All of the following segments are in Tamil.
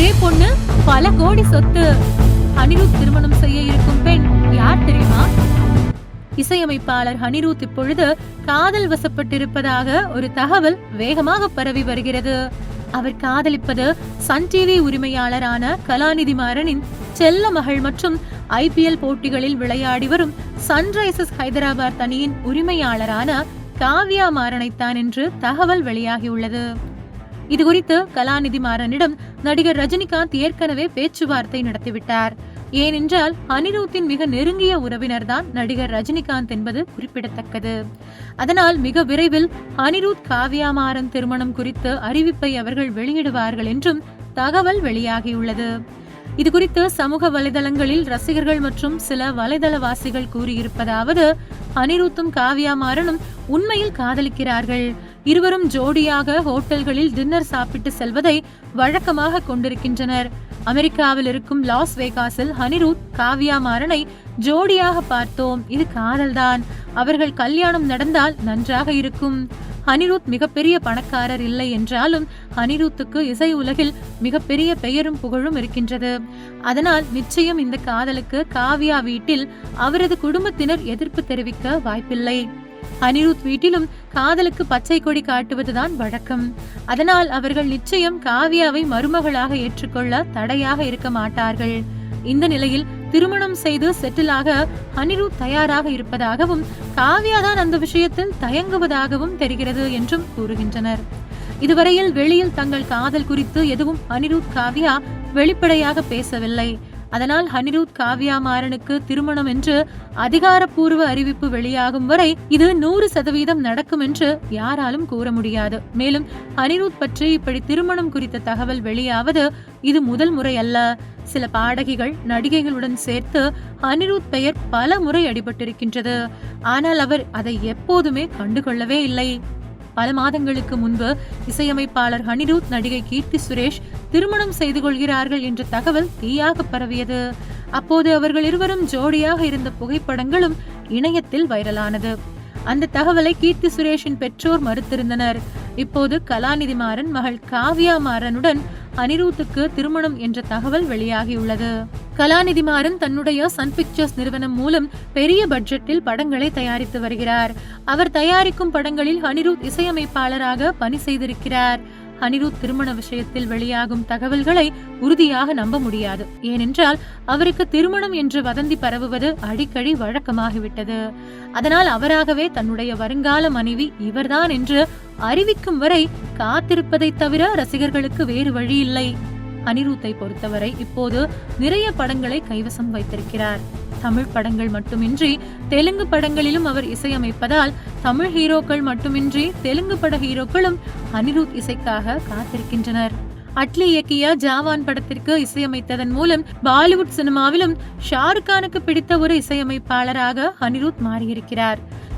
ஒரே பொண்ணு பல கோடி சொத்து. அனிருத் திருமணம் செய்ய இருக்கும் பெண் யார் தெரியுமா? இசையமைப்பாளர் ஹனிரூத் இப்பொழுது காதல் வசப்பட்டிருப்பதாக ஒரு தகவல் வேகமாக பரவி வருகிறது. அவர் காதலிப்பது சன் டிவி உரிமையாளரான கலாநிதி மாறனின் செல்ல மகள் மற்றும் ஐபிஎல் போட்டிகளில் விளையாடி வரும் சன்ரைசர்ஸ் ஹைதராபாத் அணியின் உரிமையாளரான காவ்யா மாறனைத்தான் என்று தகவல் வெளியாகியுள்ளது. இது குறித்து கலாநிதி மாறனிடம் நடிகர் ரஜினிகாந்த் ஏற்கனவே பேச்சுவார்த்தை நடத்திவிட்டார். ஏனென்றால் அனிருத்தின் மிக நெருங்கிய உறவினர் தான் நடிகர் ரஜினிகாந்த் என்பது குறிப்பிடத்தக்கது. அதனால் மிக விரைவில் அனிருத் காவ்யா மாறன் திருமணம் குறித்து அறிவிப்பை அவர்கள் வெளியிடுவார்கள் என்றும் தகவல் வெளியாகியுள்ளது. இது குறித்து சமூக வலைதளங்களில் ரசிகர்கள் மற்றும் சில வலைதளவாசிகள் கூறியிருப்பதாவது அனிருத்தும் காவ்யா மாறனும் உண்மையில் காதலிக்கிறார்கள். இருவரும் ஜோடியாக ஹோட்டல்களில் டின்னர் சாப்பிட்டு செல்வதை வழக்கமாக கொண்டிருக்கின்றனர். அமெரிக்காவில் இருக்கும் லாஸ் வேகாஸில் ஹனிரூத் காவ்யா மாறனை ஜோடியாக பார்த்தோம். இது காதல்தான். அவர்கள் கல்யாணம் நடந்தால் நன்றாக இருக்கும். ஹனிரூத் மிகப்பெரிய பணக்காரர் இல்லை என்றாலும் ஹனிரூத்துக்கு இசை உலகில் மிகப்பெரிய பெயரும் புகழும் இருக்கின்றது. அதனால் நிச்சயம் இந்த காதலுக்கு காவ்யா வீட்டில் அவரது குடும்பத்தினர் எதிர்ப்பு தெரிவிக்க வாய்ப்பில்லை. அனிருத் வீட்டிலும் காதலுக்கு பச்சை கொடி காட்டுவதுதான் வழக்கம். அதனால் அவர்கள் நிச்சயம் காவியாவை மருமகளாக ஏற்றுக்கொள்ள தடையாக இருக்க மாட்டார்கள். இந்த நிலையில் திருமணம் செய்து செட்டிலாக அனிருத் தயாராக இருப்பதாகவும் காவியா தான் அந்த விஷயத்தில் தயங்குவதாகவும் தெரிகிறது என்றும் கூறுகின்றனர். இதுவரையில் வெளியில் தங்கள் காதல் குறித்து எதுவும் அனிருத் காவ்யா வெளிப்படையாக பேசவில்லை. அதனால் ஹனிருத் காவ்யா மாறனுக்கு திருமணம் என்று அதிகாரப்பூர்வ அறிவிப்பு வெளியாகும் வரை இது நூறு சதவீதம் நடக்கும் என்று யாராலும் கூற முடியாது. மேலும் அனிருத் பற்றி இப்படி திருமணம் குறித்த தகவல் வெளியாவது இது முதல் முறை அல்ல. சில பாடகிகள் நடிகைகளுடன் சேர்த்து அனிருத் பெயர் பல முறை அடிபட்டிருக்கின்றது. ஆனால் அவர் அதை எப்போதுமே கண்டுகொள்ளவே இல்லை. பல மாதங்களுக்கு முன்பு இசையமைப்பாளர் ஹனிரூத் நடிகை கீர்த்தி சுரேஷ் திருமணம் செய்து கொள்கிறார்கள் என்ற தகவல் தீயாக பரவியது. அப்போது அவர்கள் இருவரும் ஜோடியாக இருந்த புகைப்படங்களும் இணையத்தில் வைரலானது. அந்த தகவலை கீர்த்தி சுரேஷின் பெற்றோர் மறுத்திருந்தனர். இப்போது கலாநிதி மாறன் மகள் காவ்யா மாறனுடன் அனிருத்துக்கு திருமணம் என்ற தகவல் வெளியாகியுள்ளது. கலாநிதி மாறன் தன்னுடைய சன் பிக்சர்ஸ் நிறுவனம் மூலம் பெரிய பட்ஜெட்டில் படங்களை தயாரித்து வருகிறார். அவர் தயாரிக்கும் படங்களில் அனிருத் இசையமைப்பாளராக பணி செய்திருக்கிறார். அனிருத் திருமண விஷயத்தில் வெளியாகும் தகவல்களை உறுதியாக நம்ப முடியாது. ஏனென்றால் அவருக்கு திருமணம் என்று வதந்தி பரவுவது அடிக்கடி வழக்கமாகிவிட்டது. அதனால் அவராகவே தன்னுடைய வருங்கால மனைவி இவர்தான் என்று அறிவிக்கும் வரை காத்திருப்பதை தவிர ரசிகர்களுக்கு வேறு வழி இல்லை அனிருத்தை பொறுத்தவரை இப்போது நிறைய படங்களை கைவசம் வைத்திருக்கிறார். தமிழ் படங்கள் மட்டுமின்றி தெலுங்கு படங்களிலும் அவர் இசையமைப்பதால் தமிழ் ஹீரோக்கள் மட்டுமின்றி தெலுங்கு பட ஹீரோக்களும் அனிருத் இசைக்காக காத்திருக்கின்றனர். அட்லி இயக்கிய ஜாவான் படத்திற்கு இசையமைத்ததன் மூலம் பாலிவுட் சினிமாவிலும் ஷாருக் கானுக்கு பிடித்த ஒரு இசையமைப்பாளராக அனிருத் மாறியிருக்கிறார்.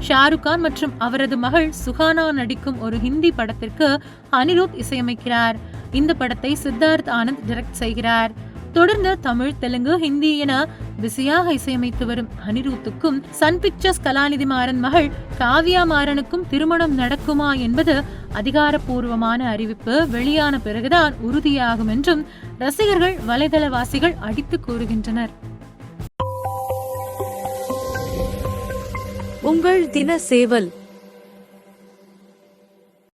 ஷாருக் கான் மற்றும் அவரது மகள் சுஹானா நடிக்கும் ஒரு ஹிந்தி படத்திற்கு அனிருத் இசையமைக்கிறார். இந்த படத்தை சித்தார்த் ஆனந்த் டைரக்ட் செய்கிறார். தொடர்ந்து தமிழ் தெலுங்கு ஹிந்தி என பிஸியாக இசையமைத்து வரும் அனிருத்துக்கும் சன் பிக்சர்ஸ் கலாநிதி மாறன் மகள் காவ்யா மாறனுக்கும் திருமணம் நடக்குமா என்பது அதிகாரப்பூர்வமான அறிவிப்பு. வெளியான பிறகுதான் உறுதியாகும் என்றும் ரசிகர்கள் வலைதளவாசிகள் அடித்து கூறுகின்றனர். உங்கள் தின சேவல்